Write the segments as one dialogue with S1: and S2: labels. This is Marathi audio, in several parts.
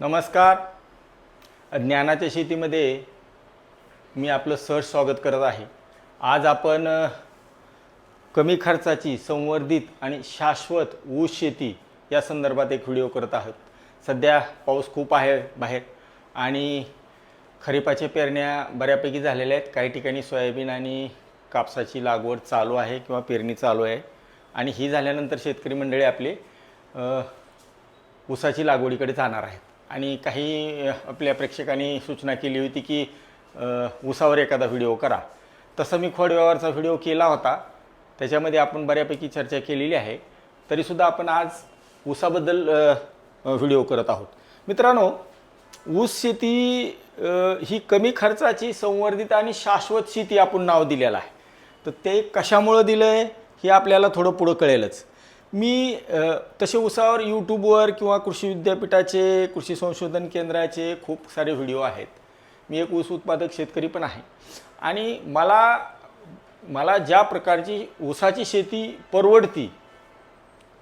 S1: नमस्कार. ज्ञानाच्या शेतीमध्ये मी आपलं सहज स्वागत करत आहे. आज आपण कमी खर्चाची संवर्धित आणि शाश्वत ऊस शेती या संदर्भात एक व्हिडिओ करत आहोत. सध्या पाऊस खूप आहे बाहेर आणि खरीपाच्या पेरण्या बऱ्यापैकी झालेल्या आहेत. काही ठिकाणी सोयाबीन आणि कापसाची लागवड चालू आहे किंवा पेरणी चालू आहे. आणि ही झाल्यानंतर शेतकरी मंडळी आपले ऊसाची लागवडीकडे जाणार आहेत. आणि काही आपल्या प्रेक्षकांनी सूचना केली होती की उसावर एखादा व्हिडिओ करा. तसं मी खोड व्यवहारचा व्हिडिओ केला होता. त्याच्यामध्ये आपण बऱ्यापैकी चर्चा केलेली आहे. तरीसुद्धा आपण आज ऊसाबद्दल व्हिडिओ करत आहोत. मित्रांनो ऊस शेती ही कमी खर्चाची संवर्धित आणि शाश्वत शेती आपण नाव दिलेलं आहे. तर ते कशामुळं दिलं आहे हे आपल्याला थोडं पुढं कळेलच. मी तसे उसावर यूट्यूबवर किंवा कृषी विद्यापीठाचे कृषी संशोधन केंद्राचे खूप सारे व्हिडिओ आहेत. मी एक ऊस उत्पादक शेतकरी पण आहे. आणि मला मला ज्या प्रकारची ऊसाची शेती परवडती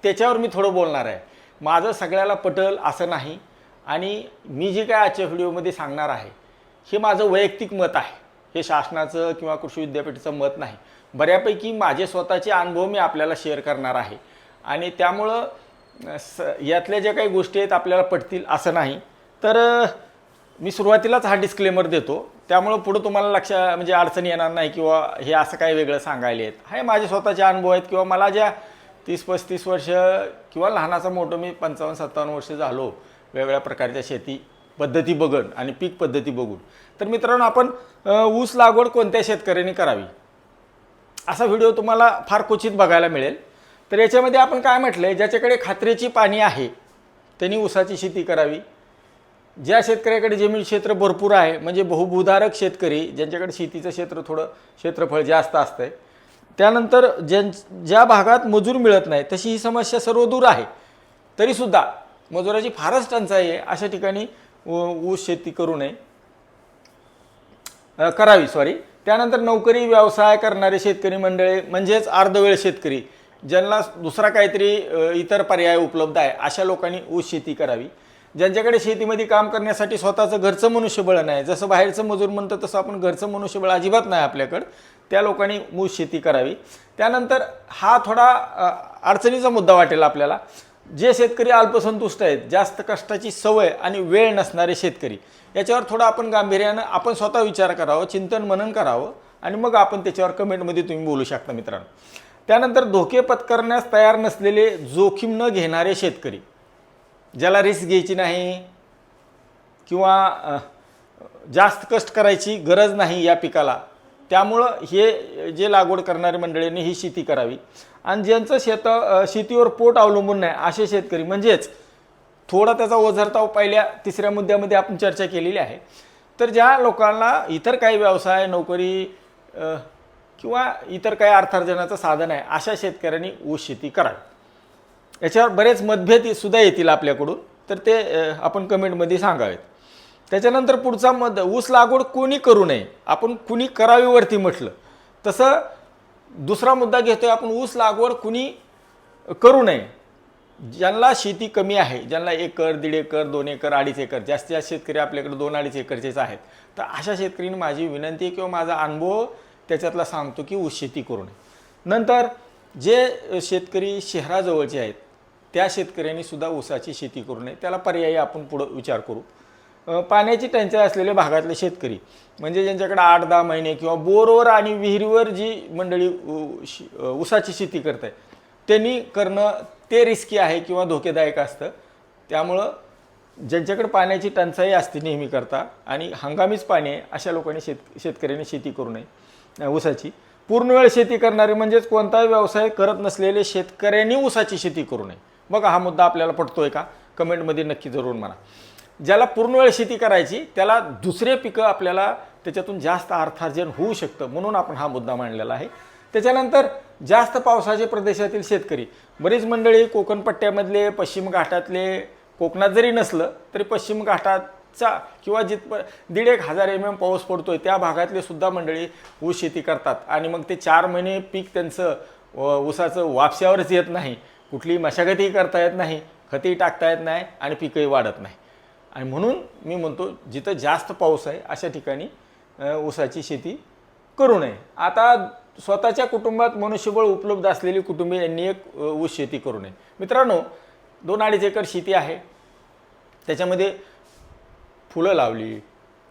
S1: त्याच्यावर मी थोडं बोलणार आहे. माझं सगळ्याला पटल असं नाही. आणि मी जे काय आजच्या व्हिडिओमध्ये सांगणार आहे हे माझं वैयक्तिक मत आहे. हे शासनाचं किंवा कृषी विद्यापीठाचं मत नाही. बऱ्यापैकी माझे स्वतःचे अनुभव मी आपल्याला शेअर करणार आहे. आणि त्यामुळं स यातल्या ज्या काही गोष्टी आहेत आपल्याला पटतील असं नाही. तर मी सुरुवातीलाच हा डिस्क्लेमर देतो. त्यामुळं पुढं तुम्हाला लक्ष म्हणजे अडचण येणार नाही किंवा हे असं काही वेगळं सांगायला आहेत हे माझे स्वतःचे अनुभव आहेत किंवा मला ज्या तीस पस्तीस वर्ष किंवा लहानाचा मोठं मी पंचावन्न सत्तावन्न वर्ष झालो वेगवेगळ्या प्रकारच्या शेती पद्धती बघून आणि पीक पद्धती बघून. तर मित्रांनो आपण ऊस लागवड कोणत्या शेतकऱ्यांनी करावी? असा व्हिडिओ तुम्हाला फार क्वचित बघायला मिळेल. तर याच्यामध्ये आपण काय म्हटलं आहे ज्याच्याकडे खात्रीची पाणी आहे त्यांनी ऊसाची शेती करावी. ज्या शेतकऱ्याकडे जमीन क्षेत्र भरपूर आहे म्हणजे बहुभूधारक शेतकरी ज्यांच्याकडे शेतीचं क्षेत्र थोडं क्षेत्रफळ जास्त असतंय त्यानंतर ज्यां ज्या भागात मजूर मिळत नाही तशी ही समस्या सर्व दूर आहे. तरीसुद्धा मजुराची फारच टंचाई आहे अशा ठिकाणी ऊ- ऊस शेती करू नये. करावी सॉरी त्यानंतर नोकरी व्यवसाय करणारे शेतकरी मंडळे म्हणजेच अर्धवेळ शेतकरी ज्यांना दुसरा काहीतरी इतर पर्याय उपलब्ध आहे अशा लोकांनी ऊस शेती करावी. ज्यांच्याकडे शेतीमध्ये काम करण्यासाठी स्वतःचं घरचं मनुष्यबळ नाही जसं बाहेरचं मजूर म्हणतं तसं आपण घरचं मनुष्यबळ अजिबात नाही आपल्याकडं. त्या लोकांनी ऊस शेती करावी. त्यानंतर हा थोडा अडचणीचा मुद्दा वाटेल आपल्याला. जे शेतकरी अल्पसंतुष्ट आहेत जास्त कष्टाची सवय आणि वेळ नसणारे शेतकरी याच्यावर थोडं आपण गांभीर्यानं आपण स्वतः विचार करावं चिंतन मनन करावं आणि मग आपण त्याच्यावर कमेंटमध्ये तुम्ही बोलू शकता मित्रांनो. त्यानंतर धोके पत्करण्यास तयार नसलेले जोखीम न घेणारे शेतकरी ज्याला रिस्क घ्यायची नाही किंवा जास्त कष्ट करायची गरज नाही या पिकाला त्यामुळं हे जे लागवड करणारे मंडळींनी ही शेती करावी. आणि ज्यांचं शेत शेतीवर पोट अवलंबून नाही असे शेतकरी म्हणजेच थोडा त्याचा ओझरताव पहिल्या तिसऱ्या मुद्द्यामध्ये आपण चर्चा केलेली आहे. तर ज्या लोकांना इतर काही व्यवसाय नोकरी किंवा इतर काही अर्थार्जनाचं साधन आहे अशा शेतकऱ्यांनी ऊस शेती करावी. याच्यावर बरेच मतभेद सुद्धा येतील आपल्याकडून तर ते आपण कमेंटमध्ये सांगावेत. त्याच्यानंतर पुढचा मत ऊस लागवड कोणी करू नये आपण कुणी करावीवरती म्हटलं तसं दुसरा मुद्दा घेतोय आपण ऊस लागवड कुणी करू नये. ज्यांना शेती कमी आहे ज्यांना एकर दीड एकर दोन एकर अडीच एकर जास्तीत जास्त शेतकरी आपल्याकडे दोन अडीच एकरचेच आहेत तर अशा शेतकऱ्यांनी माझी विनंती किंवा माझा अनुभव त्याच्यातला सांगतो की ऊस शेती करू नये. नंतर जे शेतकरी शहराजवळचे आहेत त्या शेतकऱ्यांनी सुद्धा ऊसाची शेती करू नये. त्याला पर्यायी आपण पुढं विचार करू. पाण्याची टंचाई असलेल्या भागातले शेतकरी म्हणजे ज्यांच्याकडे आठ दहा महिने किंवा बोरवर आणि विहिरीवर जी मंडळी उ- ऊसाची शेती करत आहे त्यांनी करणं ते रिस्की आहे किंवा धोकेदायक असतं. त्यामुळं ज्यांच्याकडे पाण्याची टंचाई असते नेहमी करता आणि हंगामीच पाणी आहे अशा लोकांनी शेत शेतकऱ्यांनी शेती करू नये. ऊसाची. पूर्ण वेळ शेती करणारे म्हणजेच कोणताही व्यवसाय करत नसलेले शेतकऱ्यांनी ऊसाची शेती करू नये. बघा हा मुद्दा आपल्याला पटतोय का? कमेंटमध्ये नक्की जरूर म्हणा. ज्याला पूर्ण वेळ शेती करायची त्याला दुसरे पिकं आपल्याला त्याच्यातून जास्त अर्थार्जन होऊ शकतं म्हणून आपण हा मुद्दा मांडलेला आहे. त्याच्यानंतर जास्त पावसाचे प्रदेशातील शेतकरी. बरीच मंडळी कोकण पट्ट्यामधले पश्चिम घाटातले कोकणात जरी नसलं तरी पश्चिम घाटात चा किंवा जिथप दीड एक हजार एम एम पाऊस पडतोय त्या भागातले सुद्धा मंडळी ऊस शेती करतात. आणि मग ते चार महिने पीक त्यांचं व ऊसाचं वापशावरच येत नाही. कुठलीही मशागतही करता येत नाही खतही टाकता येत नाही आणि पिकंही वाढत नाही. आणि म्हणून मी म्हणतो जिथं जास्त पाऊस आहे अशा ठिकाणी ऊसाची शेती करू नये. आता स्वतःच्या कुटुंबात मनुष्यबळ उपलब्ध असलेली कुटुंबीय यांनी एक ऊस शेती करू नये. मित्रांनो दोन अडीच एकर शेती आहे. त्याच्यामध्ये फुलं लावली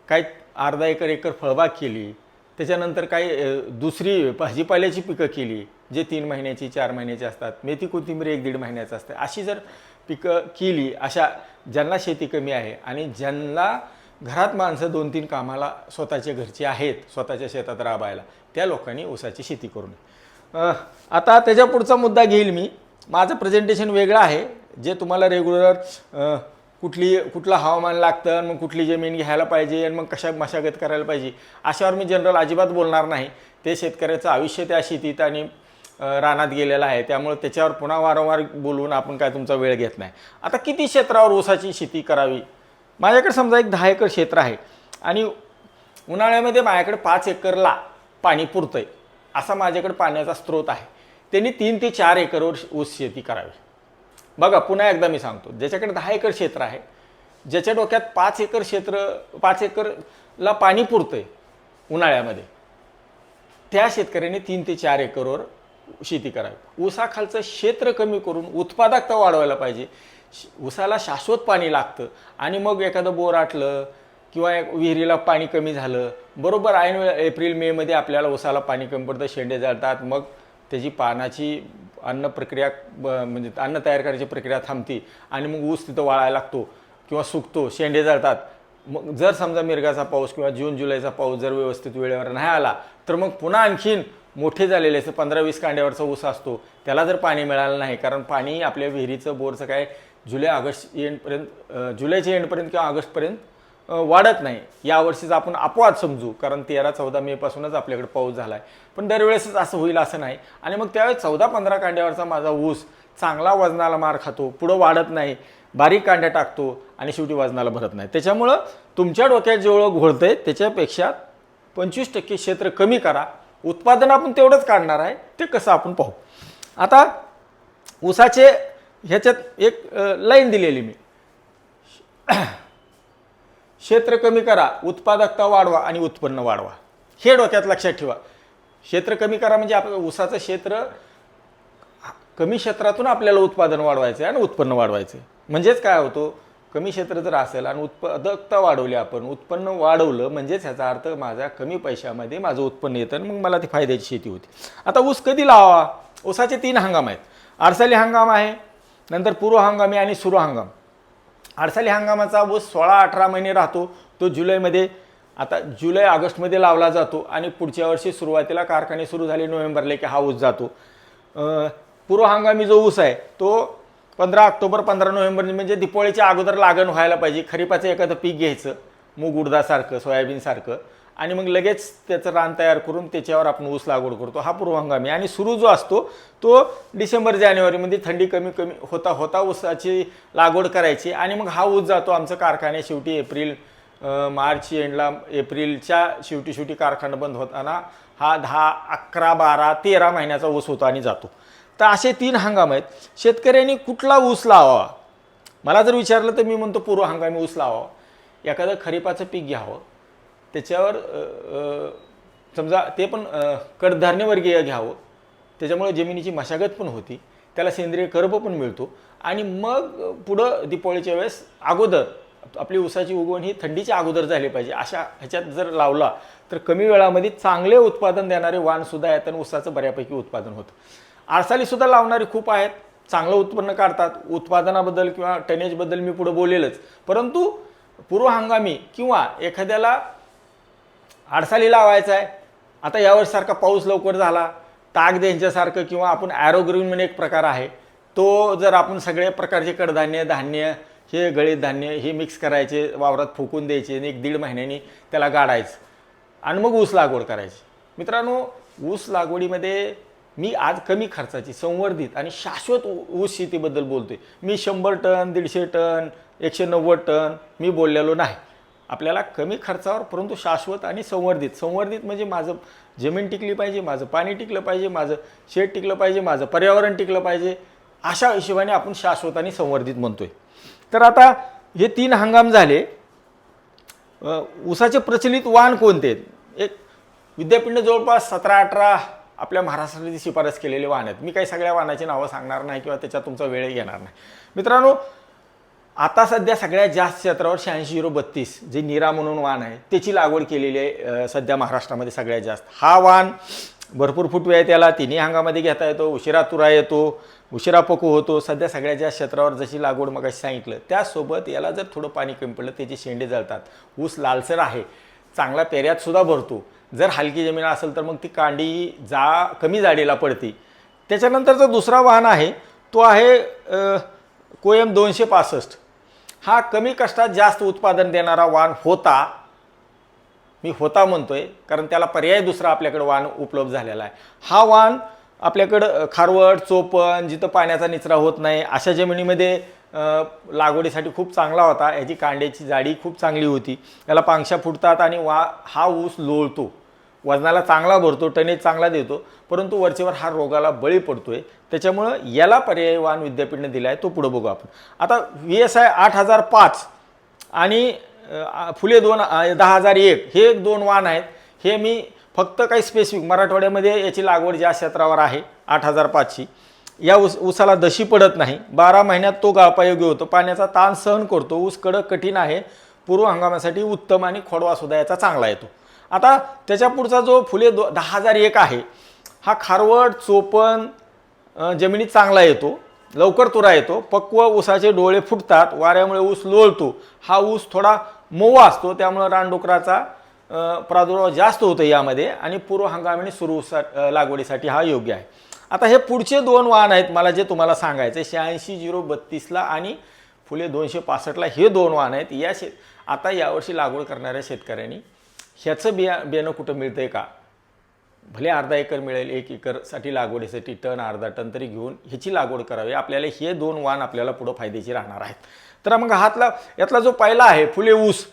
S1: काही अर्धा एकर एकर फळबाग केली त्याच्यानंतर काही दुसरी भाजीपाल्याची पिकं केली जे तीन महिन्याची चार महिन्याची असतात. मेथी कोथिंबीर एक दीड महिन्याचं असते. अशी जर पिकं केली अशा ज्यांना शेती कमी आहे आणि ज्यांना घरात माणसं दोन तीन कामाला स्वतःच्या घरचे आहेत स्वतःच्या शेतात राबायला त्या लोकांनी ऊसाची शेती करू नये. आता त्याच्या पुढचा मुद्दा घेईल मी. माझं प्रेझेंटेशन वेगळं आहे. जे तुम्हाला रेग्युलर कुठली कुठलं हवामान लागतं आणि मग कुठली जमीन घ्यायला पाहिजे आणि मग कशा मशागत करायला पाहिजे अशावर मी जनरल अजिबात बोलणार नाही. ते शेतकऱ्याचं आयुष्य त्या शेतीत आणि रानात गेलेलं आहे. त्यामुळे त्याच्यावर पुन्हा वारंवार बोलून आपण काय तुमचा वेळ घेत नाही. आता किती क्षेत्रावर ऊसाची शेती करावी? माझ्याकडे समजा एक दहा एकर क्षेत्र आहे. आणि उन्हाळ्यामध्ये माझ्याकडे पाच एकरला पाणी पुरतं आहे असा माझ्याकडे पाण्याचा स्रोत आहे. त्यांनी तीन ते चार एकरवर ऊस शेती करावी. बघा पुन्हा एकदा मी सांगतो. ज्याच्याकडे दहा एकर क्षेत्र आहे ज्याच्या डोक्यात पाच एकर क्षेत्र पाच एकरला पाणी पुरतं आहे उन्हाळ्यामध्ये त्या शेतकऱ्याने तीन ते चार एकरवर शेती करावी. ऊसाखालचं क्षेत्र कमी करून उत्पादकता वाढवायला पाहिजे. श- ऊसाला शाश्वत पाणी लागतं आणि मग एखादं बोर आटलं किंवा विहिरीला पाणी कमी झालं बरोबर ऐन एप्रिल मेमध्ये आपल्याला ऊसाला पाणी कमी पडतं शेंडे जाळतात मग त्याची पानाची अन्न प्रक्रिया ब- म्हणजे अन्न तयार करायची प्रक्रिया थांबते आणि मग ऊस तिथं वाळायला लागतो किंवा सुकतो शेंडे जळतात. मग जर समजा मिरगाचा पाऊस किंवा जून जुलैचा पाऊस जर व्यवस्थित वेळेवर नाही आला तर मग पुन्हा आणखीन मोठे झालेले असं पंधरा वीस कांड्यावरचा ऊस असतो. त्याला जर पाणी मिळालं नाही कारण पाणी आपल्या विहिरीचं बोरचं काय जुलै ऑगस्ट एंडपर्यंत जुलैच्या एंडपर्यंत किंवा ऑगस्टपर्यंत वाढत नाही. यावर्षीच आपण अपवाद समजू कारण तेरा चौदा मेपासूनच आपल्याकडे पाऊस झाला आहे पण दरवेळेसच असं होईल असं नाही. आणि मग त्यावेळेस चौदा पंधरा कांड्यावरचा माझा ऊस चांगला वजनाला मार खातो पुढं वाढत नाही बारीक कांड्या टाकतो आणि शेवटी वजनाला भरत नाही. त्याच्यामुळं तुमच्या डोक्यात जेवढं घोळतंय त्याच्यापेक्षा पंचवीस टक्के क्षेत्र कमी करा. उत्पादन आपण तेवढंच काढणार आहे ते कसं आपण पाहू. आता ऊसाचे ह्याच्यात एक लाईन दिलेली मी. क्षेत्र कमी करा उत्पादकता वाढवा आणि उत्पन्न वाढवा. हे डोक्यात लक्षात ठेवा. क्षेत्र कमी करा म्हणजे आपलं ऊसाचं क्षेत्र कमी क्षेत्रातून आपल्याला उत्पादन वाढवायचं आहे आणि उत्पन्न वाढवायचं आहे म्हणजेच काय होतो? कमी क्षेत्र जर असेल आणि उत्पादकता वाढवली आपण उत्पन्न वाढवलं म्हणजेच ह्याचा अर्थ माझ्या कमी पैशामध्ये माझं उत्पन्न येतं आणि मग मला ती फायद्याची शेती होती. आता ऊस कधी लावा ऊसाचे तीन हंगाम आहेत. आरसाली हंगाम आहे नंतर पूर्व हंगामी आणि सुरू हंगाम. आडसाली हंगामाचा ऊस सोळा अठरा महिने राहतो तो जुलैमध्ये आता जुलै ऑगस्टमध्ये लावला जातो आणि पुढच्या वर्षी सुरुवातीला कारखाने सुरू झाले नोव्हेंबरला की हा ऊस जातो. पूर्व हंगामी जो ऊस आहे तो पंधरा ऑक्टोबर पंधरा नोव्हेंबर म्हणजे दिपोळीच्या अगोदर लागण व्हायला पाहिजे. खरीपाचं एखादं पीक घ्यायचं मूग उडदासारखं सोयाबीनसारखं. आणि मग लगेच त्याचं रान तयार करून त्याच्यावर आपण ऊस लागवड करतो. हा पूर्व हंगामी आणि सुरू जो असतो तो डिसेंबर जानेवारीमध्ये थंडी कमी कमी होता होता ऊसाची लागवड करायची. आणि मग हा ऊस जातो आमचं कारखाने शेवटी एप्रिल मार्च एंडला एप्रिलच्या शेवटी शेवटी कारखाना बंद होताना हा दहा अकरा बारा तेरा महिन्याचा ऊस होतो आणि जातो. तर असे तीन हंगाम आहेत. शेतकऱ्यांनी कुठला ऊस लावावा मला जर विचारलं तर मी म्हणतो पूर्व हंगामी ऊस लावावा एखादं खरीपाचं पीक घ्यावं. त्याच्यावर समजा ते पण कडधान्यवर्गीय घ्यावं. त्याच्यामुळे जमिनीची मशागत पण होती. त्याला सेंद्रिय कर्ब पण मिळतो. आणि मग पुढं दिपावळीच्या वेळेस अगोदर आपली ऊसाची उगवण ही थंडीच्या अगोदर झाली पाहिजे. अशा ह्याच्यात जर लावला तर कमी वेळामध्ये चांगले उत्पादन देणारे वाणसुद्धा आहेत आणि ऊसाचं बऱ्यापैकी उत्पादन होतं. आरसालीसुद्धा लावणारी खूप आहेत. चांगलं उत्पन्न काढतात. उत्पादनाबद्दल किंवा टनेजबद्दल मी पुढं बोलेलच. परंतु पूर्व हंगामी किंवा एखाद्याला आडसाली लावायचा आहे. आता यावर्षीसारखा पाऊस लवकर झाला. ताग द्यांच्यासारखं किंवा आपण ॲरोग्रीन म्हणून एक प्रकार आहे. तो जर आपण सगळे प्रकारचे कडधान्य धान्य हे गळीत धान्य हे मिक्स करायचे वावरात फुकून द्यायचे आणि एक दीड महिन्यानी त्याला गाडायचं. आणि मग ऊस लागवड करायची. मित्रांनो ऊस लागवडीमध्ये मी आज कमी खर्चाची संवर्धित आणि शाश्वत ऊस शेतीबद्दल बोलतोय. मी शंभर टन दीडशे टन एकशे नव्वद टन मी बोललेलो नाही. आपल्याला कमी खर्चावर परंतु शाश्वत आणि संवर्धित. संवर्धित म्हणजे माझं जमीन टिकली पाहिजे माझं पाणी टिकलं पाहिजे माझं शेत टिकलं पाहिजे माझं पर्यावरण टिकलं पाहिजे अशा हिशोबाने आपण शाश्वत आणि संवर्धित म्हणतोय. तर आता हे तीन हंगाम झाले. उसाचे ऊसाचे प्रचलित वाण कोणते? आहेत एक विद्यापीठ जवळपास सतरा अठरा आपल्या महाराष्ट्राची शिफारस केलेले वाहन आहेत. मी काही सगळ्या वाहनाची नावं सांगणार नाही किंवा त्याच्यात तुमचा वेळ घेणार नाही. मित्रांनो आता सध्या सगळ्यात जास्त क्षेत्रावर शहाऐंशी झिरो बत्तीस जे निरा म्हणून वाहन आहे त्याची लागवड केलेली आहे सध्या महाराष्ट्रामध्ये सगळ्यात जास्त. हा वाहन भरपूर फुटवे आहे त्याला तिन्ही हंगामध्ये घेता येतो उशिरा तुरा येतो उशिरा पकू होतो सध्या सगळ्यात जास्त क्षेत्रावर जशी लागवड मग सांगितलं त्यासोबत याला जर थोडं पाणी कमी पडलं त्याचे शेंडे जळतात ऊस लालसर आहे चांगला पेऱ्यातसुद्धा भरतो जर हलकी जमीन असेल तर मग ती कांडी जा कमी जाडीला पडते. त्याच्यानंतरचा दुसरा वाहन आहे तो आहे कोयम दोनशे पासष्ट. हा कमी कष्टात जास्त उत्पादन देणारा वाण होता. मी होता म्हणतोय कारण त्याला पर्याय दुसरा आपल्याकडे वाण उपलब्ध झालेला आहे. हा वाण आपल्याकडं खारवड चोपण जिथं पाण्याचा निचरा होत नाही अशा जमिनीमध्ये लागवडीसाठी खूप चांगला होता. याची कांड्याची जाडी खूप चांगली होती. याला पांगशा फुटतात आणि वा हा ऊस लोळतो. वजनाला चांगला भरतो टनेज चांगला देतो परंतु वरचेवर हा रोगाला बळी पडतो आहे त्याच्यामुळं याला पर्यायी वाहन विद्यापीठने दिला आहे तो पुढं बघू आपण. आता व्ही एस आय आठ हजार पाच आणि फुले दोन दहा हजार एक हे एक दोन वाहन आहेत. हे मी फक्त काही स्पेसिफिक मराठवाड्यामध्ये याची लागवड ज्या क्षेत्रावर आहे आठ हजार पाचची. या ऊस ऊसाला दशी पडत नाही. बारा महिन्यात तो गाळपायोग्य होतो. पाण्याचा ताण सहन करतो. ऊस कडक कठीण आहे. पूर्व हंगामासाठी उत्तम आणि खोडवासुद्धा याचा चांगला येतो. आता त्याच्या पुढचा जो फुले दो दहा हजार एक आहे हा खारवड चोपण जमिनीत चांगला येतो लवकर तुरा येतो पक्व ऊसाचे डोळे फुटतात वाऱ्यामुळे ऊस लोळतो हा ऊस थोडा मऊ असतो त्यामुळं रानडुकराचा प्रादुर्भाव जास्त होतो यामध्ये आणि पूर्व हंगामी सुरू ऊसा लागवडीसाठी हा योग्य आहे. आता हे पुढचे दोन वाहन आहेत मला जे तुम्हाला सांगायचे शहाऐंशी झिरो बत्तीसला आणि फुले दोनशे पासष्टला हे दोन वाहन आहेत या शे आता यावर्षी लागवड करणाऱ्या शेतकऱ्यांनी ह्याचं बिया बियाणं कुठं मिळतंय का? भले अर्धा एकर मिळेल एक एकरसाठी लागवडीसाठी टन अर्धा टन तरी घेऊन ह्याची लागवड करावी. आपल्याला हे दोन वाण आपल्याला पुढं फायदेशीर राहणार आहेत. तर मग हातला यातला जो पहिला आहे फुले ऊस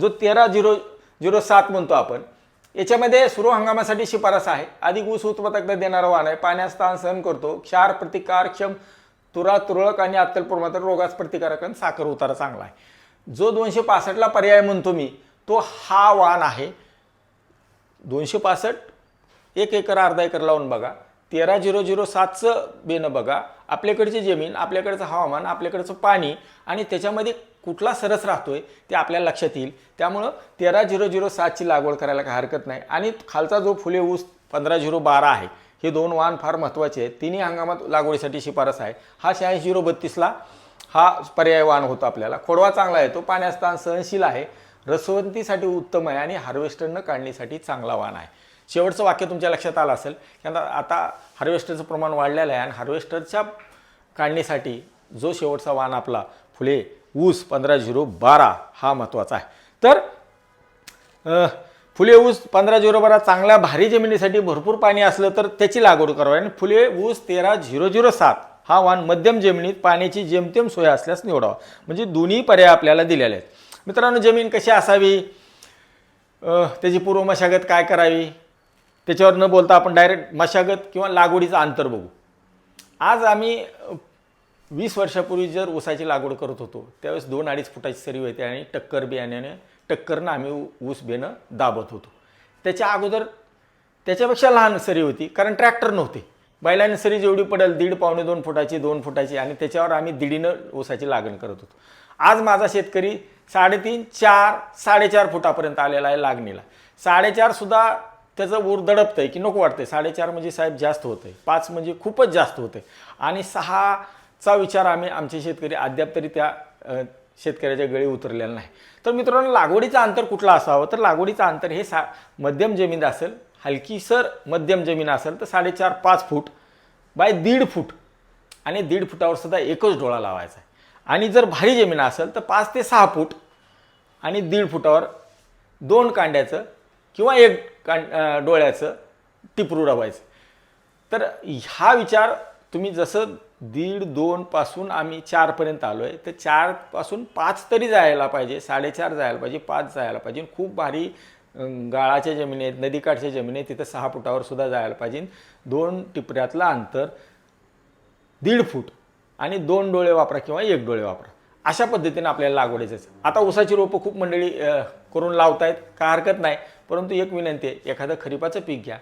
S1: जो तेरा झिरो झिरो सात म्हणतो आपण याच्यामध्ये सुरू हंगामासाठी शिफारस आहे. अधिक ऊस उत्पादकता देणारा वाण आहे. पाण्यास स्थान सहन करतो. क्षार प्रतिकारक्षम तुरा तुरळक आणि अत्यल्प प्रमाणात रोगास प्रतिकारक आणि साखर उतारा चांगला आहे. जो दोनशे पासष्टला पर्याय म्हणतो मी तो हा वाण आहे. दोनशे पासष्ट एक एकर अर्धा एकर लावून बघा. तेरा झिरो झिरो सातचं बेनं बघा. आपल्याकडची जमीन आपल्याकडचं हवामान आपल्याकडचं पाणी आणि त्याच्यामध्ये कुठला सरस राहतो आहे ते आपल्याला लक्षात येईल. त्यामुळं तेरा झिरो झिरो सातची लागवड करायला काही हरकत नाही. आणि खालचा जो फुले ऊस पंधरा झिरो बारा आहे हे दोन वाहन फार महत्त्वाचे आहेत. तिन्ही हंगामात लागवडीसाठी शिफारस आहे. हा शहाऐंशी झिरो बत्तीसला हा पर्याय वाहन होतो आपल्याला. खोडवा चांगला आहे तो पाण्याचा सहनशील आहे. रसवंतीसाठी उत्तम आहे आणि हार्वेस्टरनं काढणीसाठी चांगला वाहन आहे. शेवटचं वाक्य तुमच्या लक्षात आलं असेल की आता आता हार्वेस्टरचं प्रमाण वाढलेलं आहे आणि हार्वेस्टरच्या काढणीसाठी जो शेवटचा वाहन आपला फुले ऊस पंधरा झिरो बारा हा महत्त्वाचा आहे. तर फुले ऊस पंधरा झिरो बारा चांगल्या भारी जमिनीसाठी भरपूर पाणी असलं तर त्याची लागवड करावी आणि फुले ऊस तेरा झिरो झिरो सात हा वाण मध्यम जमिनीत पाण्याची जेमतेम सोय असल्यास निवडावा. म्हणजे दोन्ही पर्याय आपल्याला दिलेले आहेत. मित्रांनो जमीन कशी असावी? त्याची पूर्व मशागत काय करावी? त्याच्यावर न बोलता आपण डायरेक्ट मशागत किंवा लागवडीचं अंतर बघू. आज आम्ही वीस वर्षापूर्वी जर ऊसाची लागवड करत होतो त्यावेळेस दोन अडीच फुटाची सरी होती आणि टक्कर बियाण्याने टक्करनं आम्ही ऊ- ऊस बेणं दाबत होतो. त्याच्या अगोदर त्याच्यापेक्षा लहान सरी होती कारण ट्रॅक्टर नव्हते. बैलाने सरी जेवढी पडेल दीड पावणे दोन फुटाची दोन फुटाची आणि त्याच्यावर आम्ही दीडीनं ऊसाची लागण करत होतो. आज माझा शेतकरी साडेतीन चार साडेचार फुटापर्यंत आलेला आहे लागणीला. साडेचारसुद्धा त्याचं ऊर आहे की नको वाटतंय. साडेचार म्हणजे साहेब जास्त होतंय. पाच म्हणजे खूपच जास्त होतंय. आणि सहाचा विचार आम्ही आमचे शेतकरी अद्याप तरी त्या शेतकऱ्याच्या गळी उतरलेला नाही. तर मित्रांनो लागवडीचं अंतर कुठलं असावं? तर लागवडीचं अंतर हे सा मध्यम जमीन असेल हलकीसर मध्यम जमीन असेल तर साडेचार पाच फूट बाय दीड फूट. आणि दीड फुटावर सुद्धा एकच डोळा लावायचा आहे. आणि जर भारी जमीन असेल तर पाच ते सहा फूट आणि दीड फुटावर दोन कांड्याचं किंवा एक कांड डोळ्याचं टिपरू रवायचं. तर हा विचार तुम्ही जसं दीड दोनपासून आम्ही चारपर्यंत आलो आहे तर चारपासून पाच तरी जायला पाहिजे साडेचार जायला पाहिजे पाच जायला पाहिजे. खूप भारी गाळाच्या जमिनी आहेत नदीकाठच्या जमिनी आहेत तिथं सहा फुटावर सुद्धा जायला पाहिजे. दोन टिपऱ्यातलं अंतर दीड फूट. आणि दोन डोळे वापरा किंवा एक डोळे वापरा. अशा पद्धतीने आपल्याला लागवडीचं आता ऊसाची रोपं खूप मंडळी करून लावतायत. काय हरकत नाही. परंतु एक विनंती आहे एखादं खरीपाचं पीक घ्या.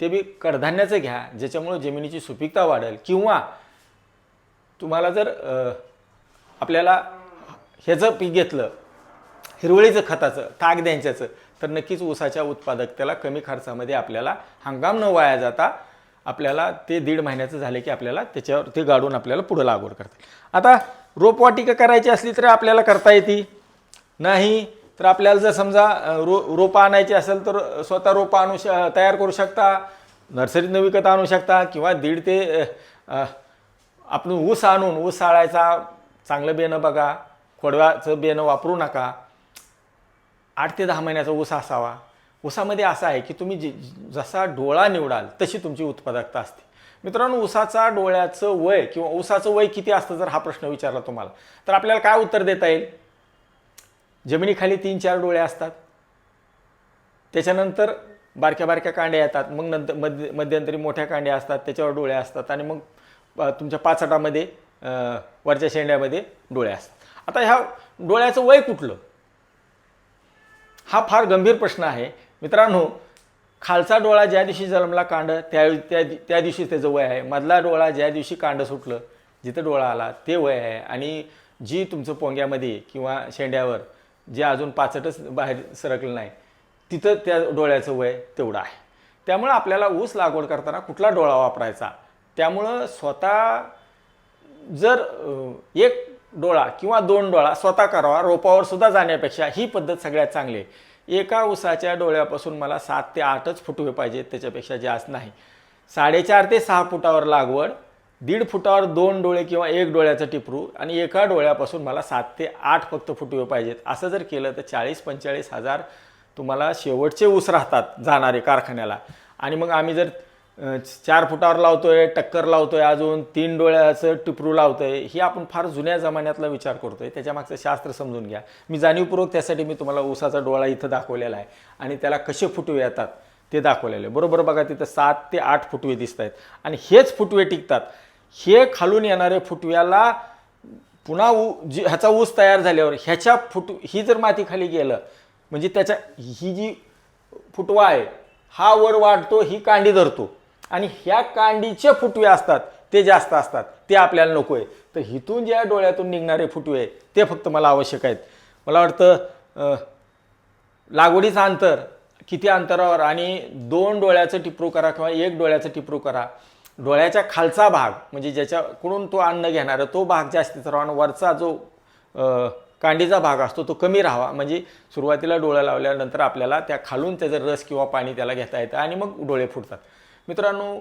S1: ते बी कडधान्याचं घ्या. ज्याच्यामुळे जमिनीची सुपीकता वाढेल. किंवा तुम्हाला जर आपल्याला ह्याचं पीक घेतलं हिरवळीचं खताचं ताक द्यांच्याचं तर नक्कीच ऊसाच्या उत्पादकतेला कमी खर्चामध्ये आपल्याला हंगाम न वाया जाता आपल्याला ते दीड महिन्याचं झाले की आपल्याला त्याच्यावर ते गाडून आपल्याला पुढं लागवड करता येईल. आता रोपवाटिका करायची असली तर आपल्याला करता येते. नाही तर आपल्याला जर समजा रो रोपं आणायची असेल तर स्वतः रोपं आणू श तयार करू शकता नर्सरीतनं विकत आणू शकता किंवा दीड ते आपण ऊस आणून ऊस साळायचा चांगलं बेणं बघा खोडव्याचं बेणं वापरू नका. आठ ते दहा महिन्याचा ऊस असावा. ऊसामध्ये असं आहे की तुम्ही जे जसा डोळा निवडाल तशी तुमची उत्पादकता असते. मित्रांनो ऊसाचा डोळ्याचं वय किंवा ऊसाचं वय किती असतं जर हा प्रश्न विचारला तुम्हाला तर आपल्याला काय उत्तर देता येईल? जमिनीखाली तीन चार डोळे असतात. त्याच्यानंतर बारक्या बारक्या कांड्या येतात मग नंतर मध्य मध्यंतरी मोठ्या कांड्या असतात त्याच्यावर डोळे असतात आणि मग तुमच्या पाचटामध्ये वरच्या शेंड्यामध्ये डोळे असतात. आता ह्या डोळ्याचं वय कुठलं? हा फार गंभीर प्रश्न आहे. मित्रांनो खालचा डोळा ज्या दिवशी जन्मला कांड त्या त्या त्या दिवशी त्याचं वय आहे. मधला डोळा ज्या दिवशी कांड सुटलं जिथं डोळा आला ते वय आहे. आणि जी तुमचं पोंग्यामध्ये किंवा शेंड्यावर जे अजून पाचटच बाहेर सरकलं नाही तिथं त्या डोळ्याचं वय तेवढं आहे. त्यामुळं आपल्याला ऊस लागवड करताना कुठला डोळा वापरायचा? त्यामुळं स्वतः जर एक डोळा किंवा दोन डोळा स्वतः करावा रोपावर सुद्धा जाण्यापेक्षा ही पद्धत सगळ्यात चांगली आहे. एका उसाच्या डोळ्यापासून मला सात ते आठच फुटवे पाहिजेत त्याच्यापेक्षा जास्त नाही. साडेचार ते सहा फुटावर लागवड दीड फुटावर दोन डोळे किंवा एक डोळ्याचं टिपरू आणि एका डोळ्यापासून मला सात ते आठ फक्त फुटवे पाहिजेत. असं जर केलं तर चाळीस पंचेचाळीस हजार तुम्हाला शेवटचे ऊस राहतात जाणारे कारखान्याला. आणि मग आम्ही जर चार फुटावर लावतोय टक्कर लावतोय अजून तीन डोळ्याचं टिपरू लावतोय. ही आपण फार जुन्या जमान्यातला विचार करतोय. त्याच्या मागचं शास्त्र समजून घ्या. मी जाणीवपूर्वक त्यासाठी मी तुम्हाला ऊसाचा डोळा इथं दाखवलेला आहे आणि त्याला कसे फुटवे येतात ते दाखवलेले आहे. बरोबर बघा तिथं सात ते आठ फुटवे दिसत आहेत आणि हेच फुटवे टिकतात. हे खालून येणारे फुटव्याला पुन्हा ऊ जी ह्याचा ऊस तयार झाल्यावर ह्याच्या फुट ही जर मातीखाली गेलं म्हणजे त्याच्या ही जी फुटवा आहे हा वर वाढतो ही कांडी धरतो. आणि ह्या कांडीचे फुटवे असतात ते जास्त असतात ते आपल्याला नको आहे तर हिथून ज्या डोळ्यातून निघणारे फुटवे ते फक्त मला आवश्यक आहेत. मला वाटतं लागवडीचं अंतर किती अंतरावर आणि दोन डोळ्याचं टिपरू करा किंवा एक डोळ्याचं टिपरू करा डोळ्याच्या खालचा भाग म्हणजे ज्याच्याकडून तो अन्न घेणार तो भाग जास्ती राहा आणि वरचा जो कांडीचा भाग असतो तो कमी राहावा. म्हणजे सुरुवातीला डोळा लावल्यानंतर आपल्याला त्या खालून त्याचं रस किंवा पाणी त्याला घेता येतं आणि मग डोळे फुटतात. मित्रांनो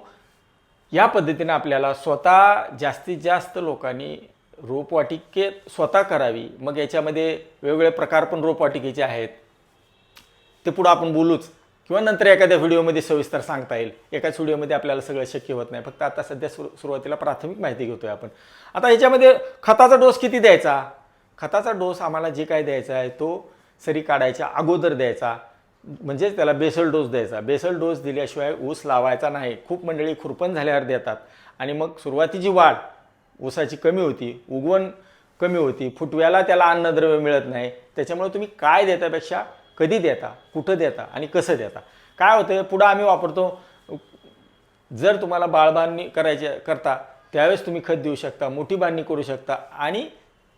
S1: या पद्धतीने आपल्याला स्वतः जास्तीत जास्त लोकांनी रोपवाटिके स्वतः करावी. मग याच्यामध्ये वेगवेगळे प्रकार पण रोपवाटिकेचे आहेत. ते पुढं आपण बोलूच. किंवा नंतर एखाद्या व्हिडिओमध्ये सविस्तर सांगता येईल. एकाच व्हिडिओमध्ये आपल्याला सगळं शक्य होत नाही. फक्त आता सध्या सुरू सुरुवातीला प्राथमिक माहिती घेतोय आपण. आता ह्याच्यामध्ये खताचा डोस किती द्यायचा? खताचा डोस आम्हाला जे काय द्यायचा आहे तो सरी काढायच्या अगोदर द्यायचा. म्हणजेच त्याला बेसल डोस द्यायचा. बेसल डोस दिल्याशिवाय ऊस लावायचा नाही. खूप मंडळी खुरपण झाल्यावर देतात. आणि मग सुरुवातीची वाढ ऊसाची कमी होती उगवण कमी होती फुटव्याला त्याला अन्नद्रव्य मिळत नाही. त्याच्यामुळे तुम्ही काय देतापेक्षा कधी देता कुठं देता आणि कसं देता? काय होतं पुढं आम्ही वापरतो. जर तुम्हाला बाळबांधणी करायची करता त्यावेळेस तुम्ही खत देऊ शकता मोठी बांधणी करू शकता आणि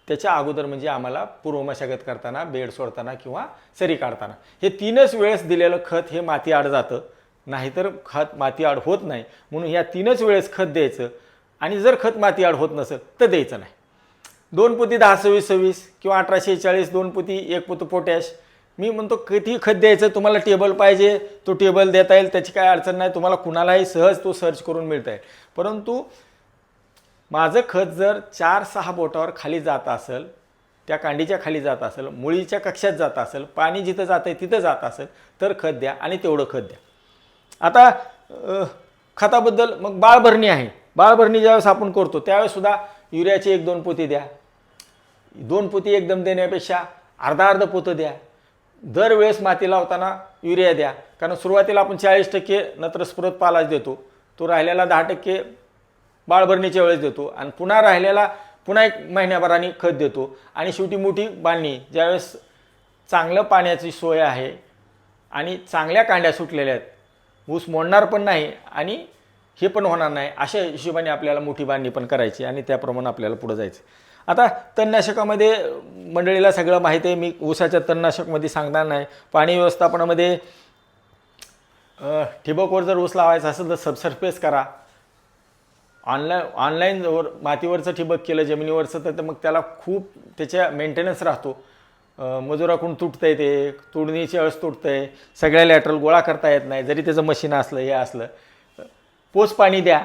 S1: त्याच्या अगोदर म्हणजे आम्हाला पूर्व मशागत करताना बेड सोडताना किंवा सरी काढताना. हे तीनच वेळेस दिलेलं खत हे माती आड जातं. नाहीतर खत माती आड होत नाही. म्हणून ह्या तीनच वेळेस खत द्यायचं. आणि जर खत माती आड होत नसेल तर द्यायचं नाही. दोन पोती दहा सव्वीस सव्वीस किंवा अठराशे चाळीस दोन पोती एक पुत पोटॅश. मी म्हणतो किती खत द्यायचं? तुम्हाला टेबल पाहिजे. तो टेबल देता येईल. त्याची काय अडचण नाही. तुम्हाला कुणालाही सहज तो सर्च करून मिळता येईल. परंतु माझं खत जर चार सहा बोटावर खाली जात असेल त्या कांडीच्या खाली जात असेल मुळीच्या कक्षात जात असेल पाणी जिथं जात आहे तिथं जात असेल तर खत द्या आणि तेवढं खत द्या. आता खताबद्दल मग बाळभरणी आहे. बाळभरणी ज्यावेळेस आपण करतो त्यावेळेससुद्धा युरियाची एक दोन पोती द्या. दोन पोती एकदम देण्यापेक्षा अर्धा अर्ध पोतं द्या. दरवेळेस माती लावताना युरिया द्या. कारण सुरुवातीला आपण चाळीस टक्के नत्र स्फुरत पालाच देतो. तो राहिलेला दहा टक्के बाळभरणीच्या वेळेस देतो आणि पुन्हा राहिलेला पुन्हा एक महिन्याभराने खत देतो. आणि शेवटी मोठी बांधणी ज्यावेळेस चांगलं पाण्याची सोय आहे आणि चांगल्या कांड्या सुटलेल्या आहेत ऊस मोडणार पण नाही आणि हे पण होणार नाही अशा हिशोबाने आपल्याला मोठी बांधणी पण करायची आणि त्याप्रमाणे आपल्याला पुढं जायचं. आता तणनाशकामध्ये मंडळीला सगळं माहिती आहे मी ऊसाच्या तणनाशकमध्ये सांगणार नाही. पाणी व्यवस्थापनामध्ये ठिबकवर जर ऊस लावायचा असेल तर सबसर्फेस करा. ऑनलाईन ऑनलाईन वर मातीवरचं ठिबक केलं जमिनीवरचं तर मग त्याला खूप त्याच्या मेंटेनन्स राहतो. मजुराकडून तुटतं आहे ते तुडणीची अळस तुटतं आहे सगळ्या लॅटरल गोळा करता येत नाही जरी त्याचं मशीन असलं हे असलं. पोच पाणी द्या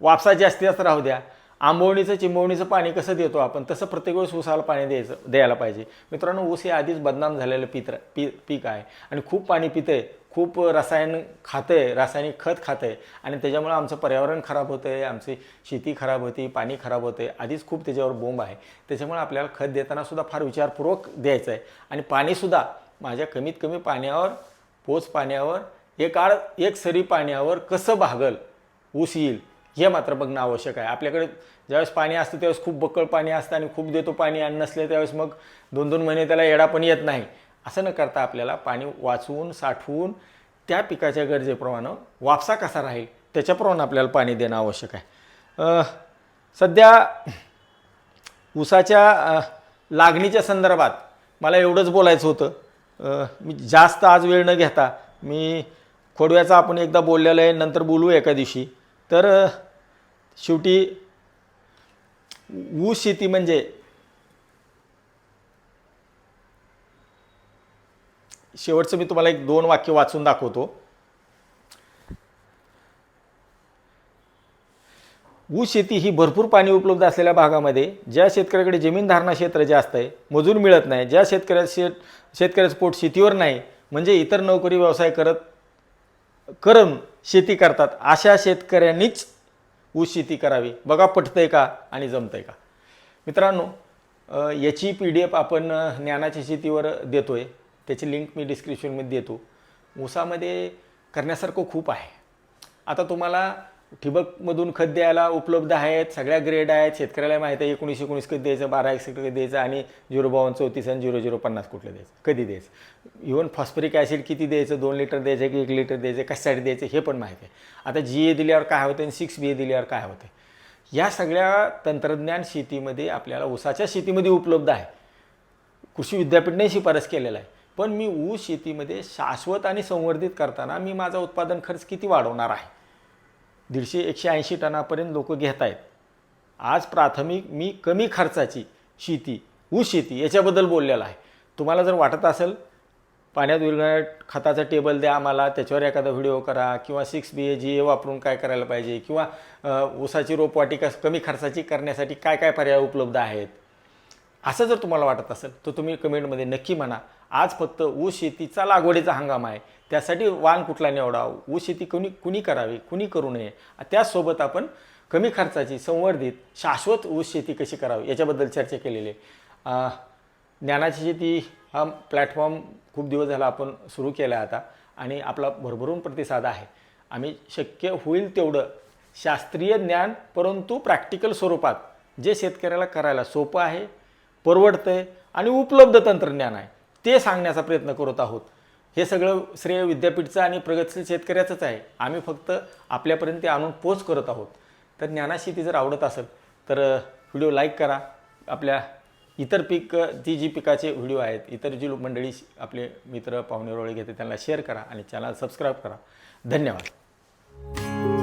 S1: वापसा जास्तीत जास्त राहू द्या. आंबवणीचं चिंबवणीचं पाणी कसं देतो आपण? तसं प्रत्येक वेळेस ऊसाला पाणी द्यायचं द्यायला पाहिजे. मित्रांनो ऊस हे आधीच बदनाम झालेलं पित्र पी पीक आहे. आणि खूप पाणी पितं आहे खूप रसायन खातंय रासायनिक खत खातंय. आणि त्याच्यामुळे आमचं पर्यावरण खराब होतं आहे आमची शेती खराब होती पाणी खराब होते आधीच खूप त्याच्यावर बोंब आहे. त्याच्यामुळे आपल्याला खत देताना सुद्धा फार विचारपूर्वक द्यायचं आहे आणि पाणीसुद्धा माझ्या कमीत कमी पाण्यावर पोच पाण्यावर एक आड एक सरी पाण्यावर कसं भागल ऊस येईल हे मात्र बघणं आवश्यक आहे. आपल्याकडे ज्यावेळेस पाणी असतं त्यावेळेस खूप बक्कळ पाणी असतं आणि खूप देतो पाणी आणि नसले त्यावेळेस मग दोन दोन महिने त्याला येडा पण येत नाही. असं न करता आपल्याला पाणी वाचवून साठवून त्या पिकाच्या गरजेप्रमाणे वापसा कसा राहील त्याच्याप्रमाणे आपल्याला पाणी देणं आवश्यक आहे. सध्या ऊसाच्या लागणीच्या संदर्भात मला एवढंच बोलायचं होतं. मी जास्त आज वेळ न घेता मी खोडव्याचा आपण एकदा बोललेलं आहे नंतर बोलू एका दिवशी. तर शेवटी ऊस शेती म्हणजे शेवटचं मी तुम्हाला एक दोन वाक्य वाचून दाखवतो. ऊस शेती ही भरपूर पाणी उपलब्ध असलेल्या भागामध्ये ज्या शेतकऱ्याकडे जमीन धारणा क्षेत्र जास्त आहे मजूर मिळत नाही ज्या शेतकऱ्या शेत शेतकऱ्याचं पोट शेतीवर नाही म्हणजे इतर नोकरी व्यवसाय करत करून शेती करतात अशा शेतकऱ्यांनीच ऊस शेती करावी. बघा पटतंय का आणि जमतंय का? मित्रांनो याची पी डी एफ आपण ज्ञानाच्या शेतीवर देतो आहे त्याची लिंक मी डिस्क्रिप्शनमध्ये देतो. ऊसामध्ये करण्यासारखं खूप आहे. आता तुम्हाला ठिबकमधून खत द्यायला उपलब्ध आहेत सगळ्या ग्रेड आहेत. शेतकऱ्याला माहिती आहे एकोणीस एकोणीस कधी द्यायचं बारा एकशे कधी द्यायचं आणि झिरो बावन्न चौतीस आणि झिरो झिरो पन्नास कुठलं द्यायचं? कधी द्यायचं? इव्हन फॉस्फरिक ॲसिड किती द्यायचं? दोन लिटर द्यायचं की एक लिटर द्यायचं? कशासाठी द्यायचं? हे पण माहिती आहे. आता जी ए दिल्यावर काय होतं आणि सिक्स बी ए दिल्यावर काय होतं या सगळ्या तंत्रज्ञान शेतीमध्ये आपल्याला ऊसाच्या शेतीमध्ये उपलब्ध आहे. कृषी विद्यापीठने शिफारस केलेला आहे. पण मी ऊस शेतीमध्ये शाश्वत आणि संवर्धित करताना मी माझा उत्पादन खर्च किती वाढवणार आहे? दीडशे एकशे ऐंशी टनापर्यंत लोक घेत आहेत आज प्राथमिक मी कमी खर्चाची शेती ऊस शेती याच्याबद्दल बोललेला आहे. तुम्हाला जर वाटत असेल पाण्यात विरघळणाऱ्या खताचा टेबल द्या आम्हाला त्याच्यावर एखादा व्हिडिओ करा किंवा सिक्स बी ए जी ए वापरून काय करायला पाहिजे किंवा ऊसाची रोपवाटिका कमी खर्चाची करण्यासाठी काय काय पर्याय उपलब्ध आहेत? असं जर तुम्हाला वाटत असेल तर तुम्ही कमेंटमध्ये नक्की म्हणा. आज फक्त ऊस शेतीचा लागवडीचा हंगाम आहे. त्यासाठी वाण कुठला निवडा ऊस शेती कुणी कुणी करावी? कुणी करू नये? त्याचसोबत आपण कमी खर्चाची संवर्धित शाश्वत ऊस शेती कशी करावी याच्याबद्दल चर्चा केलेली आहे. ज्ञानाची शेती हा प्लॅटफॉर्म खूप दिवस झाला आपण सुरू केला आहे आता आणि आपला भरभरून प्रतिसाद आहे. आम्ही शक्य होईल तेवढं शास्त्रीय ज्ञान परंतु प्रॅक्टिकल स्वरूपात जे शेतकऱ्याला करायला सोपं आहे परवडतं आहे आणि उपलब्ध तंत्रज्ञान आहे. ते सांगण्याचा प्रयत्न करत आहोत. हे सगळं श्रेय विद्यापीठचं आणि प्रगतशील शेतकऱ्याचंच आहे. आम्ही फक्त आपल्यापर्यंत ते आणून पोच करत आहोत. तर ज्ञानाशी ती जर आवडत असेल तर व्हिडिओ लाईक करा. आपल्या इतर पीक ती जी पिकाचे व्हिडिओ आहेत इतर जी लोक मंडळी आपले मित्र पाहुणे रोळे घेते त्यांना शेअर करा आणि चॅनल सबस्क्राईब करा. धन्यवाद.